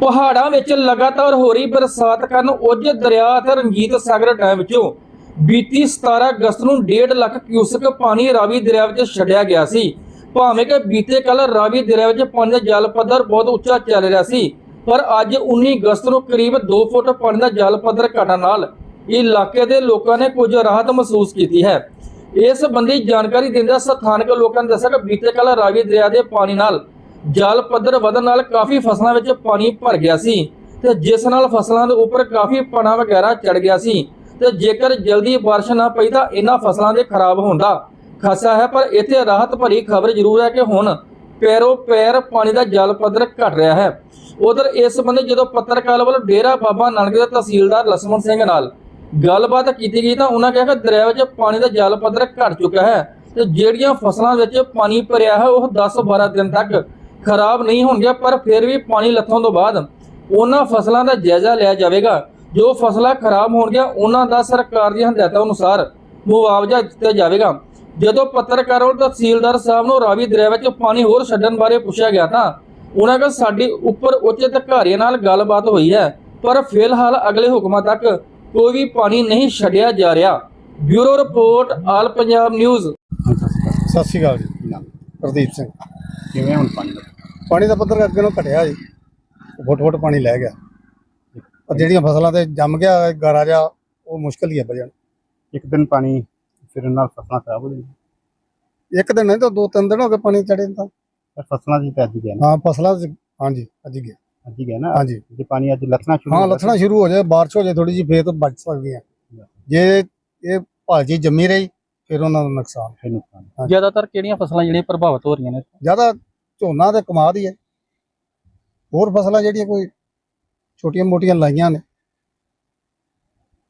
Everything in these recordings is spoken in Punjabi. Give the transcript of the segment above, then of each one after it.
ਪਹਾੜਾਂ ਵਿੱਚ ਲਗਾਤਾਰ ਹੋ ਰਹੀ ਬਰਸਾਤ ਕਾਰਨ ਉੱਜ ਦਰਿਆ ਅਤੇ ਰਣਜੀਤ ਸਾਗਰ ਡੈਮ ਵਿੱਚੋਂ ਬੀਤੀ 17 ਅਗਸਤ ਨੂੰ 1.5 ਲੱਖ ਕਿਊਸਕ ਪਾਣੀ ਰਾਵੀ ਦਰਿਆ ਵਿੱਚ ਛੱਡਿਆ ਗਿਆ ਸੀ। ਭਾਵੇਂ ਕਿ ਬੀਤੇ ਕੱਲ ਰਾਵੀ ਦਰਿਆ ਵਿੱਚ ਪਾਣੀ ਦਾ ਜਲ ਪੱਧਰ ਬਹੁਤ ਉੱਚਾ ਚੱਲ ਰਿਹਾ ਸੀ, ਪਰ ਅੱਜ 19 ਅਗਸਤ ਨੂੰ ਕਰੀਬ 2 ਫੁੱਟ ਪਾਣੀ ਦਾ ਜਲ ਪੱਧਰ ਘਟਣ ਨਾਲ ਇਲਾਕੇ ਦੇ ਲੋਕਾਂ ਨੇ ਕੁਝ ਰਾਹਤ ਮਹਿਸੂਸ ਕੀਤੀ ਹੈ। ਇਸ ਸੰਬੰਧੀ ਜਾਣਕਾਰੀ ਦਿੰਦਿਆਂ ਸਥਾਨਕ ਲੋਕਾਂ ਨੇ ਦੱਸਿਆ ਕਿ ਬੀਤੇ ਕੱਲ ਰਾਵੀ ਦਰਿਆ ਦੇ ਪਾਣੀ ਨਾਲ ਜਲ ਪੱਧਰ ਵਧਣ ਨਾਲ ਕਾਫੀ ਫਸਲਾਂ ਵਿੱਚ ਪਾਣੀ ਭਰ ਗਿਆ ਸੀ ਤੇ ਜਿਸ ਨਾਲ ਫਸਲਾਂ ਦੇ ਉੱਪਰ ਕਾਫੀ ਪਣਾ ਵਗੈਰਾ ਚੜ ਗਿਆ ਸੀ ਤੇ ਜੇਕਰ ਜਲਦੀ ਬਾਰਿਸ਼ ਨਾ ਪਈ ਤਾਂ ਇਹਨਾਂ ਫਸਲਾਂ ਦੇ ਖਰਾਬ ਹੁੰਦਾ ਖਾਸਾ ਹੈ, ਪਰ ਇੱਥੇ ਰਾਹਤ ਭਰੀ ਖਬਰ ਜ਼ਰੂਰ ਹੈ ਕਿ ਹੁਣ ਪੈਰੋ ਪੈਰ ਪਾਣੀ ਦਾ ਜਲ ਪੱਧਰ ਘਟ ਰਿਹਾ ਹੈ। ਉਧਰ ਇਸ ਸੰਬੰਧੀ ਜਦੋਂ ਪੱਤਰਕਾਰ ਵੱਲੋਂ ਡੇਰਾ ਬਾਬਾ ਨਾਨਕ ਦੇ ਤਹਿਸੀਲਦਾਰ ਲਸਮਨ ਸਿੰਘ ਨਾਲ ਗੱਲਬਾਤ ਕੀਤੀ ਗਈ ਤਾਂ ਉਹਨਾਂ ਕਿਹਾ ਕਿ ਦਰਿਆ ਵਿੱਚ ਪਾਣੀ ਦਾ ਜਲ ਪੱਧਰ ਘਟ ਚੁੱਕਾ ਹੈ ਤੇ ਜਿਹੜੀਆਂ ਫਸਲਾਂ ਵਿੱਚ ਪਾਣੀ ਭਰਿਆ ਹੈ, ਉਹ 10-12 ਦਿਨ ਤੱਕ ਖਰਾਬ ਨਹੀਂ ਹੋਣਗੀਆਂ, ਪਰ ਫਿਰ ਵੀ ਪਾਣੀ ਲੱਥਣ ਤੋਂ ਬਾਅਦ ਉਹਨਾਂ ਫਸਲਾਂ ਦਾ ਜਾਇਜ਼ਾ ਲਿਆ ਜਾਵੇਗਾ। ਜੋ ਫਸਲਾਂ ਖਰਾਬ ਹੋਣਗੀਆਂ, ਉਹਨਾਂ ਦਾ ਸਰਕਾਰ ਦੀਆਂ ਹਦਾਇਤਾਂ ਅਨੁਸਾਰ ਮੁਆਵਜ਼ਾ ਦਿੱਤਾ ਜਾਵੇਗਾ। ਜਦੋਂ ਪੱਤਰਕਾਰਾਂ ਵੱਲੋਂ ਤਹਿਸੀਲਦਾਰ ਸਾਹਿਬ ਨੂੰ ਰਾਵੀ ਦਰਿਆ ਵਿੱਚ ਪਾਣੀ ਹੋਰ ਛੱਡਣ ਬਾਰੇ ਪੁੱਛਿਆ ਗਿਆ ਤਾਂ ਉਹਨਾਂ ਕੋਲ ਸਾਡੀ ਉੱਪਰ ਉੱਚ ਅਧਿਕਾਰੀਆਂ ਨਾਲ ਗੱਲਬਾਤ ਹੋਈ ਹੈ। ਪਰ ਫਿਲਹਾਲ ਅਗਲੇ ਹੁਕਮਾਂ ਤੱਕ ਕੋਈ ਵੀ ਪਾਣੀ ਨਹੀਂ ਛੱਡਿਆ ਜਾ ਰਿਹਾ। Bureau report, all Punjab news. ਸਤਿ ਸ਼੍ਰੀ ਅਕਾਲ ਜੀ। ਪ੍ਰਦੀਪ ਸਿੰਘ। ਕਿਵੇਂ ਹੁਣ ਪਾਣੀ ਦਾ? ਪਾਣੀ ਦਾ ਪੱਧਰ ਅੱਗੇ ਨਾਲੋਂ ਘਟਿਆ ਜੀ। ਫੁੱਟ ਫੁੱਟ ਪਾਣੀ ਲੈ ਗਿਆ। ਪਰ ਜਿਹੜੀਆਂ ਫਸਲਾਂ ਤੇ ਜੰਮ ਗਿਆ ਗਾਰਾ ਜਾ ਉਹ ਮੁਸ਼ਕਲ ਹੀ ਹੈ ਬਜਣ ਇੱਕ ਦਿਨ ਪਾਣੀ ਫਿਰਨ ਨਾਲ ਫਸਲਾਂ ਖਰਾਬ ਹੋ ਜਾਂਦੀਆਂ। ਇੱਕ ਦਿਨ ਨਹੀਂ ਤਾਂ ਦੋ ਤਿੰਨ ਦਿਨ ਹੋ ਗਏ ਪਾਣੀ ਚੜੇ ਨੂੰ ਤਾਂ। ਪਰ ਫਸਲਾਂ ਦੀ ਤਾਂ ਅੱਜ ਗਿਆ ਨਾ। ਹਾਂ ਫਸਲਾਂ ਹਾਂਜੀ ਅੱਜ ਹੀ ਗਿਆ। ਅੱਜ ਹੀ ਗਿਆ ਨਾ? ਹਾਂਜੀ। ਜੇ ਪਾਣੀ ਅੱਜ ਲੱਥਣਾ ਸ਼ੁਰੂ ਹਾਂ ਲੱਥਣਾ ਸ਼ੁਰੂ ਹੋ ਜਾਏ ਬਾਰਿਸ਼ ਹੋ ਜਾਏ ਥੋੜੀ ਜਿਹੀ ਫੇਰ ਤਾਂ ਬਚ ਸਕਦੀਆਂ ਜੇ ਇਹ ਭਾਜੀ ਜੰਮੀ ਰਹੀ ਫਿਰ ਉਹਨਾਂ ਦਾ ਨੁਕਸਾਨ। ਫਿਰ ਨੁਕਸਾਨ। ਜ਼ਿਆਦਾਤਰ ਕਿਹੜੀਆਂ ਫਸਲਾਂ ਜਿਹੜੀਆਂ ਪ੍ਰਭਾਵਿਤ ਹੋ ਰਹੀਆਂ ਨੇ? ਜ਼ਿਆਦਾ ਝੋਨਾ ਤੇ ਕਮਾਦ ਹੀ ਹੈ। ਹੋਰ ਫਸਲਾਂ ਜਿਹੜੀਆਂ ਕੋਈ ਛੋਟੀਆਂ ਮੋਟੀਆਂ ਲਾਈਆਂ ਨੇ।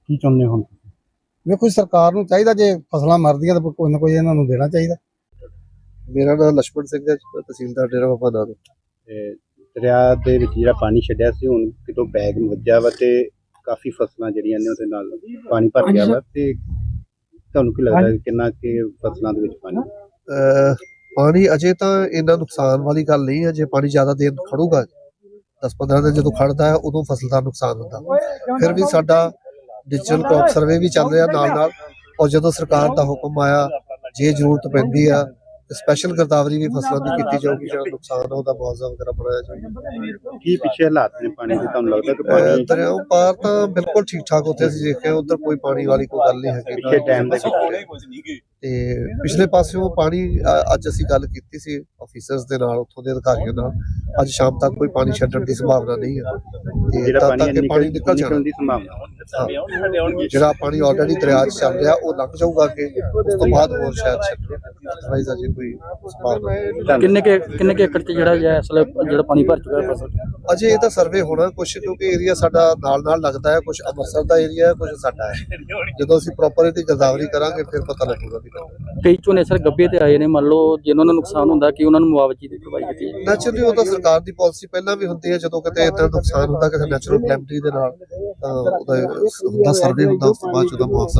ਕੀ ਚਾਹੁੰਦੇ ਹੁਣ ਵੇਖੋ ਸਰਕਾਰ ਨੂੰ ਚਾਹੀਦਾ ਜੇ ਫਸਲਾਂ ਮਰਦੀਆਂ ਤਾਂ ਕੋਈ ਨਾ ਕੋਈ ਇਹਨਾਂ ਨੂੰ ਦੇਣਾ ਚਾਹੀਦਾ। ਮੇਰਾ ਨਾਮ ਲਛਮਣ ਸਿੰਘ ਹੈ ਤਹਿਸੀਲਦਾਰ ਡੇਰਾ ਬਾਬਾ ਦਾ ਤੇ ਦਰਿਆ ਦੇ ਵਿੱਚ ਜਿਹੜਾ ਪਾਣੀ ਛੱਡਿਆ ਸੀ ਹੁਣ ਕਿਤੋਂ ਬੈਗ ਵੱਜਿਆ ਵਾ ਤੇ ਕਾਫੀ ਫਸਲਾਂ ਜਿਹੜੀਆਂ ਨੇ ਉਹਦੇ ਨਾਲ ਪਾਣੀ ਭਰ ਗਿਆ ਵਾ ਤੇ ਤੁਹਾਨੂੰ ਕੀ ਲੱਗਦਾ ਹੈ ਕਿੰਨਾ ਕਿ ਫਸਲਾਂ ਦੇ ਵਿੱਚ ਪਾਣੀ? ਅਹ ਪਾਣੀ ਅਜੇ ਤਾਂ ਇੰਨਾ ਨੁਕਸਾਨ ਵਾਲੀ ਗੱਲ ਨਹੀਂ ਹੈ ਜੇ ਪਾਣੀ ਜ਼ਿਆਦਾ ਦੇਰ ਖੜੂਗਾ 10-15 ਦਿਨ ਜਦੋਂ ਖੜਦਾ ਹੈ ਉਦੋਂ ਫਸਲ ਦਾ ਨੁਕਸਾਨ ਹੁੰਦਾ। ਫਿਰ ਵੀ ਸਾਡਾ ਡਿਜੀਟਲ ਕ੍ਰੌਪ ਸਰਵੇ ਵੀ ਚੱਲ ਰਿਹਾ ਨਾਲ ਨਾਲ ਔਰ ਜਦੋਂ ਸਰਕਾਰ ਦਾ ਹੁਕਮ ਆਇਆ ਜੇ ਜ਼ਰੂਰਤ ਪੈਂਦੀ ਆ ਸਪੈਸ਼ਲ ਗਰਦਾਵਰੀ ਵੀ ਫਸਲਾਂ ਦੀ ਕੀਤੀ ਜਾਊਗੀ ਜਿਹੜਾ ਨੁਕਸਾਨ ਉਹਦਾ ਮੁਆਵਜ਼ਾ ਵਗੈਰਾ ਬਣਾਇਆ ਜਾਊਗਾ। ਕੀ ਪਿੱਛੇ ਹਾਲਾਤ ਨੇ ਪਾਣੀ ਦੇ? ਤੁਹਾਨੂੰ ਲੱਗਦਾ ਕਿ ਪਾਣੀ ਦਰਿਆਓ ਪਾਰ ਤਾਂ ਬਿਲਕੁਲ ਠੀਕ ਠਾਕ ਉੱਥੇ ਅਸੀਂ ਦੇਖਿਆ ਉਧਰ ਕੋਈ ਪਾਣੀ ਵਾਲੀ ਕੋਈ ਗੱਲ ਨਹੀਂ ਹੈਗੀ। ਪਿੱਛੇ ਡੈਮ ਦੇ ਵਿੱਚ ਤੇ ਪਿਛਲੇ ਪਾਸਿਓਂ ਪਾਣੀ ਅ, ਅੱਜ ਅਸੀਂ ਗੱਲ ਕੀਤੀ ਸੀ ਆਫੀਸਰਸ ਦੇ ਨਾਲ ਉੱਥੋਂ ਦੇ ਅਧਿਕਾਰੀਆਂ ਨਾਲ। ਅੱਜ ਸ਼ਾਮ ਤੱਕ ਕੋਈ ਪਾਣੀ ਛੱਡਣ ਦੀ ਸੰਭਾਵਨਾ ਨਹੀਂ ਹੈ। ਤੇ ਜਿਹੜਾ ਤਦ ਪਾਣੀ ਤੱਕ ਇਹ ਪਾਣੀ ਨਿਕਲ ਜਾਣਾ। ਨਿਕਲਣ ਦੀ ਸੰਭਾਵਨਾ ਜਿਹੜਾ ਪਾਣੀ ਆਲਰੇਡੀ ਦਰਿਆ 'ਚ ਚੱਲ ਰਿਹਾ ਉਹ ਲੰਘ ਜਾਊਗਾ ਕਿ ਉਸ ਤੋਂ ਬਾਅਦ ਹੋਰ ਸ਼ਾਇਦ ਛੱਡਣ ਅਦਰਵਾਈਜ਼ ਅਜੇ ਕੋਈ ਸੰਭਾਵਨਾ ਨਹੀਂ। ਕਿੰਨੇ ਕੁ ਕਿੰਨੇ ਕੁ ਏਕੜ 'ਚ ਜਿਹੜਾ ਹੈ ਇਸ ਵੇਲੇ ਜਿਹੜਾ ਪਾਣੀ ਭਰ ਚੁੱਕਾ ਹੈ ਫਸਲ ਅਜੇ ਇਹਦਾ ਸਰਵੇ ਹੋਣਾ ਕੁਝ ਕਿਉਂਕਿ ਏਰੀਆ ਸਾਡਾ ਨਾਲ ਨਾਲ ਲੱਗਦਾ ਹੈ। ਕੁਝ ਅੰਮ੍ਰਿਤਸਰ ਦਾ ਏਰੀਆ ਹੈ ਕੁਝ ਸਾਡਾ ਹੈ। ਜਦੋਂ ਅਸੀਂ ਪ੍ਰੋਪਰ ਇਹਦੀ ਗਰਦਾਵਰੀ ਕਰਾਂਗੇ ਫਿਰ ਪਤਾ ਲੱਗੂਗਾ ਵੀ ਕਈ ਝੋਨੇ ਸਰ ਗੱਬੇ ਤੇ ਆਏ ਨੇ, ਮੰਨ ਲਓ ਜਿਨ੍ਹਾਂ ਨੂੰ ਨੁਕਸਾਨ ਹੁੰਦਾ, ਕਿ ਉਹਨਾਂ ਨੂੰ ਮੁਆਵਜ਼ੇ ਦੀ ਪ੍ਰਵਾਈ ਕੀਤੀ ਜਾਏ ਨੈਚੁਰਲੀ ਉਹ ਤਾਂ ਸਰਕਾਰ ਦੀ ਪਾਲਿਸੀ ਪਹਿਲਾਂ ਵੀ ਹੁੰਦੀ ਹੈ, ਜਦੋਂ ਕਿਤੇ ਇਦਾਂ ਨੁਕਸਾਨ ਹੁੰਦਾ, ਕਿਸੇ ਨੈਚੁਰਲ ਕੈਲੈਮਿਟੀ ਦੇ ਨਾਲ, ਤਾਂ ਉਹਦਾ ਸਰਵੇ ਹੁੰਦਾ, ਉਸ ਤੋਂ ਬਾਅਦ ਉਹਦਾ ਮੁਆਵਜ਼ਾ